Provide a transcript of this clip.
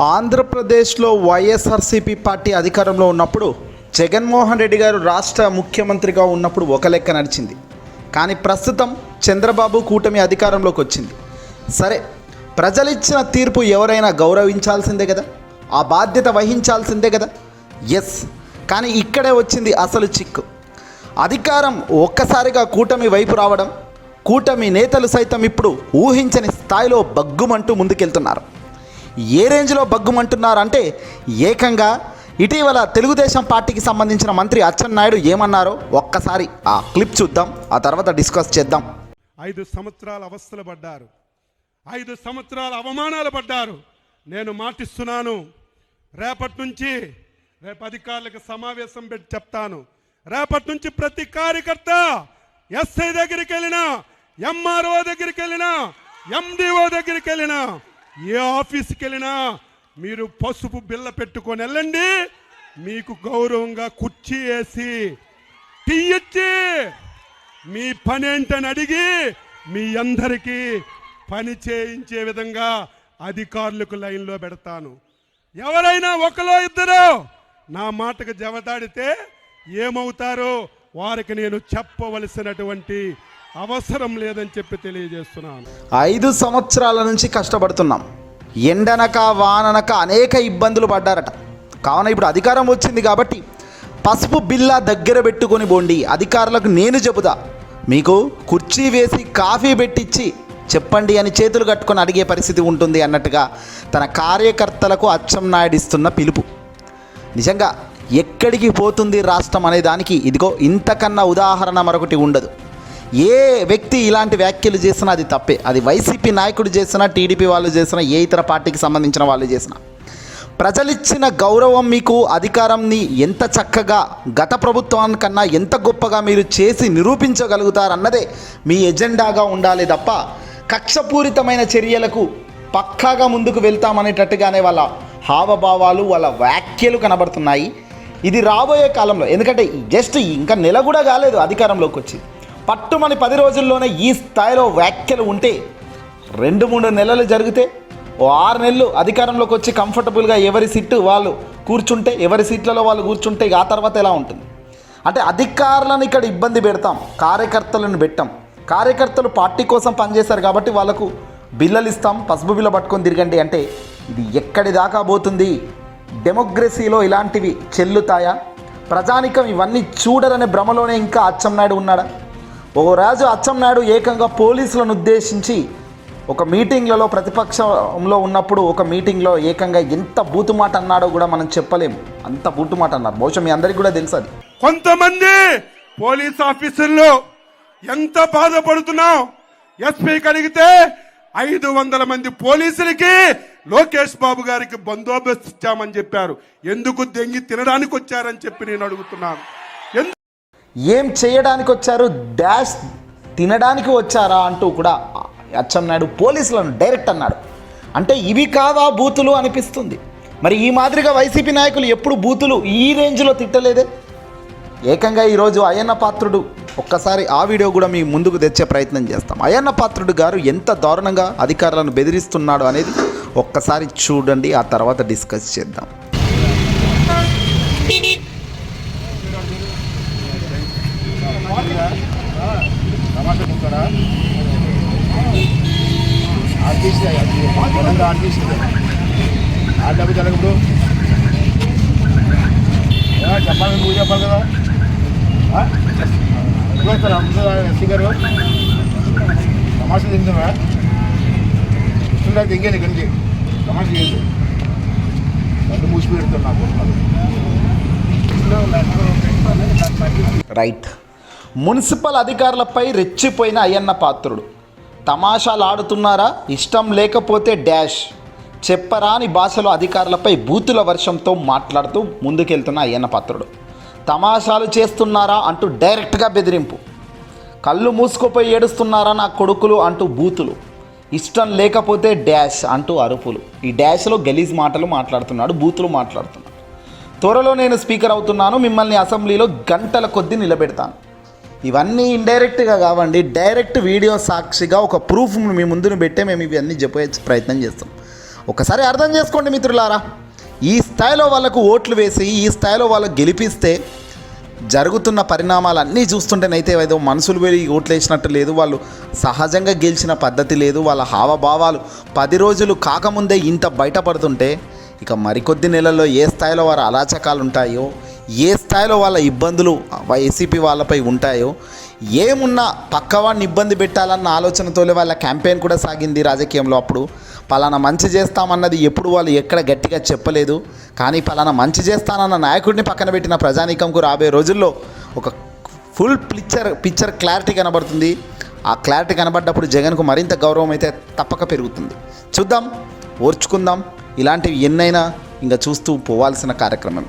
ఆంధ్రప్రదేశ్లో వైఎస్ఆర్సీపీ పార్టీ అధికారంలో ఉన్నప్పుడు జగన్మోహన్ రెడ్డి గారు రాష్ట్ర ముఖ్యమంత్రిగా ఉన్నప్పుడు ఒక లెక్క నడిచింది. కానీ ప్రస్తుతం చంద్రబాబు కూటమి అధికారంలోకి వచ్చింది. సరే ప్రజలిచ్చిన తీర్పు ఎవరైనా గౌరవించాల్సిందే కదా? ఆ బాధ్యత వహించాల్సిందే కదా? ఎస్ కానీ ఇక్కడే వచ్చింది అసలు చిక్కు. అధికారం ఒక్కసారిగా కూటమి వైపు రావడం కూటమి నేతలు సైతం ఇప్పుడు ఊహించని స్థాయిలో బగ్గుమంటూ ముందుకెళ్తున్నారు. ఏ రేంజ్లో బగ్గుమంటున్నారు అంటే ఏకంగా ఇటీవల తెలుగుదేశం పార్టీకి సంబంధించిన మంత్రి అచ్చెన్నాయుడు ఏమన్నారో ఒక్కసారి ఆ క్లిప్ చూద్దాం ఆ తర్వాత డిస్కస్ చేద్దాం. ఐదు సంవత్సరాల అవస్థలు పడ్డారు. ఐదు సంవత్సరాల అవమానాలు పడ్డారు. నేను మాటిస్తున్నాను. రేపటి నుంచి రేపు అధికారులకు సమావేశం పెట్టి చెప్తాను. రేపటి నుంచి ప్రతి కార్యకర్త ఎస్ఐ దగ్గరికి వెళ్ళినా ఎంఆర్ఓ దగ్గరికి వెళ్ళినా ఎండిఓ దగ్గరికి వెళ్ళినా ఏ ఆఫీస్కి వెళ్ళినా మీరు పసుపు బిల్ల పెట్టుకొని వెళ్ళండి. మీకు గౌరవంగా కుర్చీ వేసి టీ ఇచ్చి మీ పని ఏంటని అడిగి మీ అందరికీ పని చేయించే విధంగా అధికారులకు లైన్లో పెడతాను. ఎవరైనా ఒకలో ఇద్దరు నా మాటకు జవదాడితే ఏమవుతారో వారికి నేను చెప్పవలసినటువంటి అవసరం లేదని చెప్పి తెలియజేస్తున్నాను. ఐదు సంవత్సరాల నుంచి కష్టపడుతున్నాం. ఎండనక వాననక అనేక ఇబ్బందులు పడ్డారట. కావున ఇప్పుడు అధికారం వచ్చింది కాబట్టి పసుపు బిల్లా దగ్గర పెట్టుకొని పోండి. అధికారులకు నేను చెబుతా మీకు కుర్చీ వేసి కాఫీ పెట్టించి చెప్పండి అని చేతులు కట్టుకొని అడిగే పరిస్థితి ఉంటుంది అన్నట్టుగా తన కార్యకర్తలకు అచ్చం నాయుడిస్తున్న పిలుపు. నిజంగా ఎక్కడికి పోతుంది రాష్ట్రం అనే దానికి ఇదిగో ఇంతకన్నా ఉదాహరణ మరొకటి ఉండదు. ఏ వ్యక్తి ఇలాంటి వ్యాఖ్యలు చేసినా అది తప్పే. అది వైసీపీ నాయకుడు చేసినా టీడీపీ వాళ్ళు చేసినా ఏ ఇతర పార్టీకి సంబంధించిన వాళ్ళు చేసినా. ప్రజలిచ్చిన గౌరవం మీకు అధికారంని ఎంత చక్కగా గత ప్రభుత్వానికన్నా ఎంత గొప్పగా మీరు చేసి నిరూపించగలుగుతారన్నదే మీ ఎజెండాగా ఉండాలి తప్ప కక్షపూరితమైన చర్యలకు పక్కాగా ముందుకు వెళ్తామనేటట్టుగానే వాళ్ళ హావభావాలు వాళ్ళ వ్యాఖ్యలు కనబడుతున్నాయి. ఇది రాబోయే కాలంలో. ఎందుకంటే జస్ట్ ఇంకా నెల కూడా కాలేదు అధికారంలోకి వచ్చి. పట్టుమని పది రోజుల్లోనే ఈ స్థాయిలో వ్యాఖ్యలు ఉంటే రెండు మూడు నెలలు జరిగితే ఓ ఆరు నెలలు అధికారంలోకి వచ్చి కంఫర్టబుల్గా ఎవరి సీటు వాళ్ళు కూర్చుంటే ఎవరి సీట్లలో వాళ్ళు కూర్చుంటే ఆ తర్వాత ఎలా ఉంటుంది? అంటే అధికారులను ఇక్కడ ఇబ్బంది పెడతాం కార్యకర్తలను పెట్టాం. కార్యకర్తలు పార్టీ కోసం పనిచేశారు కాబట్టి వాళ్ళకు బిల్లలు ఇస్తాం పసుపు బిల్ల పట్టుకొని తిరగండి అంటే ఇది ఎక్కడి దాకా పోతుంది? డెమోక్రసీలో ఇలాంటివి చెల్లుతాయా? ప్రజానికం ఇవన్నీ చూడరనే భ్రమలోనే ఇంకా అచ్చెన్నాయుడు ఉన్నాడా? ఓ రాజు అచ్చెన్నాయుడు ఏకంగా పోలీసులను ఉద్దేశించి ఒక మీటింగ్లలో ప్రతిపక్షంలో ఉన్నప్పుడు ఒక మీటింగ్లో ఏకంగా ఎంత బూతుమాట అన్నాడో కూడా మనం చెప్పలేము. అంత బూతుమాట అన్నారు. బహుశా మీ అందరికి కూడా తెలుసు అది. కొంతమంది పోలీస్ ఆఫీసర్లు ఎంత బాధపడుతున్నాం ఎస్పీ కలిగితే ఐదు వందల మంది పోలీసులకి లోకేష్ బాబు గారికి బందోబస్తు ఇచ్చామని చెప్పారు. ఎందుకు దెంగి తినడానికి వచ్చారని చెప్పి నేను అడుగుతున్నాను. ఏం చేయడానికి వచ్చారు డాష్ తినడానికి వచ్చారా అంటూ కూడా అచ్చెన్నాయుడు పోలీసులను డైరెక్ట్ అన్నాడు. అంటే ఇవి కావా బూతులు అనిపిస్తుంది. మరి ఈ మాదిరిగా వైసీపీ నాయకులు ఎప్పుడు బూతులు ఈ రేంజ్లో తిట్టలేదే? ఏకంగా ఈరోజు అయ్యన్న పాత్రుడు ఒక్కసారి ఆ వీడియో కూడా మీ ముందుకు తెచ్చే ప్రయత్నం చేస్తాం. అయ్యన్న పాత్రుడు గారు ఎంత దారుణంగా అధికారులను బెదిరిస్తున్నాడు అనేది ఒక్కసారి చూడండి ఆ తర్వాత డిస్కస్ చేద్దాం. ఆ డబ్బు జరగదు చెప్పాలి నువ్వు చెప్పాలి కదా. చూస్తారా ఎస్సీ గారు. తమాషా తింటున్నా ఇస్తుండే దిగేది గంజి. తమాషా చేయదు నన్ను మూసి పెడుతున్నా రైట్. మున్సిపల్ అధికారులపై రెచ్చిపోయిన అయ్యన్న పాత్రుడు. తమాషాలు ఆడుతున్నారా? ఇష్టం లేకపోతే డాష్. చెప్పరాని భాషలో అధికారులపై బూతుల వర్షంతో మాట్లాడుతూ ముందుకెళ్తున్న అయ్యన్న పాత్రుడు. తమాషాలు చేస్తున్నారా అంటూ డైరెక్ట్గా బెదిరింపు. కళ్ళు మూసుకుపోయి ఏడుస్తున్నారా నా కొడుకులు అంటూ బూతులు. ఇష్టం లేకపోతే డ్యాష్ అంటూ అరుపులు. ఈ డ్యాష్లో గలీజ్ మాటలు మాట్లాడుతున్నాడు బూతులు మాట్లాడుతున్నాడు. త్వరలో నేను స్పీకర్ అవుతున్నాను మిమ్మల్ని అసెంబ్లీలో గంటల కొద్దీ నిలబెడతాను. ఇవన్నీ ఇండైరెక్ట్గా కావండి డైరెక్ట్ వీడియో సాక్షిగా ఒక ప్రూఫ్ మీ ముందును పెట్టే మేము ఇవన్నీ చెప్పే ప్రయత్నం చేస్తాం. ఒకసారి అర్థం చేసుకోండి మిత్రులారా. ఈ స్థాయిలో వాళ్ళకు ఓట్లు వేసి ఈ స్థాయిలో వాళ్ళకు గెలిపిస్తే జరుగుతున్న పరిణామాలు అన్నీ చూస్తుంటేనైతే ఏదో మనుషులు వెళ్ళి ఓట్లు వేసినట్టు లేదు. వాళ్ళు సహజంగా గెలిచిన పద్ధతి లేదు. వాళ్ళ హావభావాలు పది రోజులు కాకముందే ఇంత బయటపడుతుంటే ఇక మరికొద్ది నెలల్లో ఏ స్థాయిలో వారి అరాచకాలు ఉంటాయో ఏ స్థాయిలో వాళ్ళ ఇబ్బందులు వైసీపీ వాళ్ళపై ఉంటాయో ఏమున్నా పక్కవాడిని ఇబ్బంది పెట్టాలన్న ఆలోచనతోనే వాళ్ళ క్యాంపెయిన్ కూడా సాగింది రాజకీయంలో అప్పుడు. పలానా మంచి చేస్తామన్నది ఎప్పుడు వాళ్ళు ఎక్కడ గట్టిగా చెప్పలేదు. కానీ పలానా మంచి చేస్తానన్న నాయకుడిని పక్కన పెట్టిన ప్రజానీకంకు రాబోయే రోజుల్లో ఒక ఫుల్ పిక్చర్ పిక్చర్ క్లారిటీ కనబడుతుంది. ఆ క్లారిటీ కనబడ్డప్పుడు జగన్కు మరింత గౌరవం అయితే తప్పక పెరుగుతుంది. చూద్దాం ఓర్చుకుందాం. ఇలాంటివి ఎన్నైనా ఇంకా చూస్తూ పోవాల్సిన కార్యక్రమం.